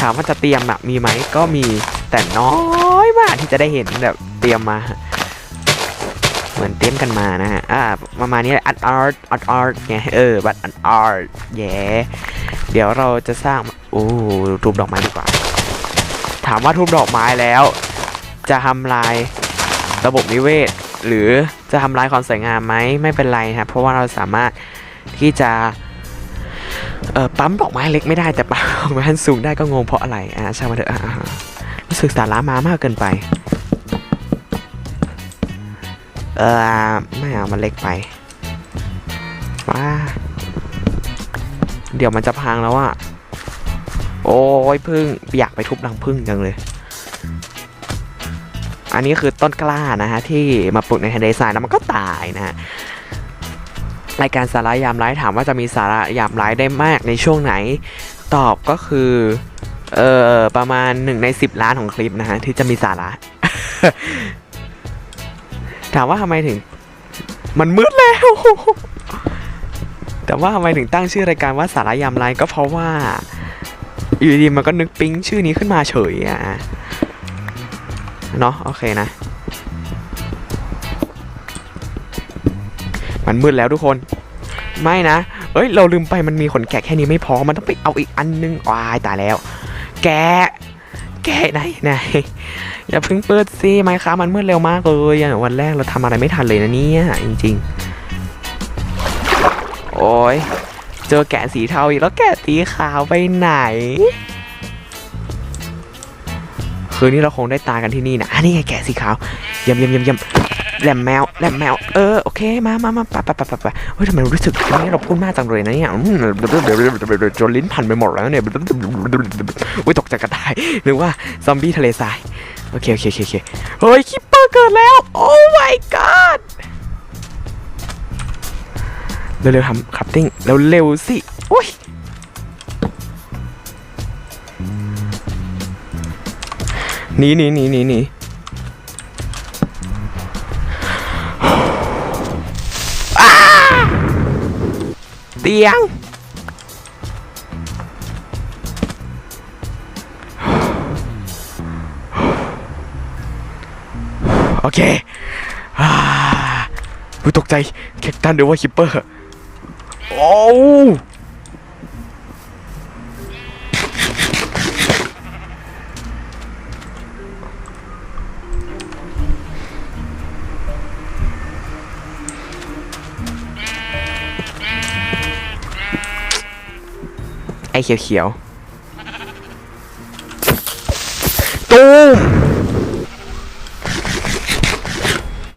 ถามว่าจะเตรียมอะมีไหมก็มีแต่น้อยมากที่จะได้เห็นแบบเตรียมมา เหมือนเตรียมกันมานะฮะอ่าประมาณนี้อัดอาร์ตอัดอาร์ตไงเออบัตอัดอาร์ตแย่เดี๋ยวเราจะสร้างโอ้ทูบดอกไม้ดีกว่า ถามว่าทูบดอกไม้แล้ว จะทำลายระบบนิเวศ หรือจะทำลายความสวยงามไหมไม่เป็นไรครับเพราะว่าเราสามารถที่จะ ปั๊มดอกไม้เล็กไม่ได้แต่ปั๊มดอกไม้สูงได้ก็งงเพราะอะไรอ่าช่างมันเถอะอ่าอ่ารู้สึกสาระมามากเกินไป เออไม่เอามันเล็กไปว้าเดี๋ยวมันจะพังแล้วอะโอ้ยพึ่งอยากไปทุบรังพึ่งจังเลย อันนี้คือต้นกล้านะฮะที่มาปลูกในทะเลทรายแล้วมันก็ตายนะฮะ รายการสาระยามไร้ถามว่าจะมีสาระยามไร้ได้มากในช่วงไหน ตอบก็คือเออประมาณหนึ่งในสิบล้านของคลิปนะฮะที่จะมีสาระ ถามว่าทำไมถึง มันมืดแล้ว แต่ว่าทำไมถึงตั้งชื่อรายการว่าสาระยามไลฟ์ก็เพราะว่าอยู่ดีมันก็นึกปิ๊งชื่อนี้ขึ้นมาเฉยอะเนาะโอเคนะ มันมืดแล้วทุกคน ไม่นะ เอ้ย เราลืมไปมันมีขนแกะแค่นี้ไม่พอ มันต้องไปเอาอีกอันนึงวายตายแล้ว แกะ แกะไหนไหนอย่าเพิ่งเปิดสิไมค้ามันมืดเร็วมากเลยวันแรกเราทำอะไรไม่ทันเลยนะเนี่ยจริง ๆ โอ้ยเจอแกะสีเทาอีกแล้วแกะสีขาวไปไหน คืนนี้เราคงได้ตายกันที่นี่นะอันนี้ไงแกะสีขาวยี่ยมเยี่ยมเยี่ยมเยี่ยม แหลมแมวแหลมแมวเออโอเคมามามาปไปไปไปไปเฮ้ยทำไมรู้สึกวันนี้เราพูดมากจังเลยนะเนี่ยจนลิ้นพันไปหมดแล้วเนี่ยอุ้ยตกใจกระต่ายหรือว่าซอมบี้ทะเลทรายโอเคโอเคโอเคเฮ้ยคิปเปอร์เกิดแล้วโอ้ my god เร็วๆทำคัพติ้งเร็วสิโอ้ยหนีหนีหนีหนี เตียง โอเคอ่าอุ๊ยตกใจแคคตันหรือว่าคิปเปอร์ โอ้ ไอ้เขียวๆ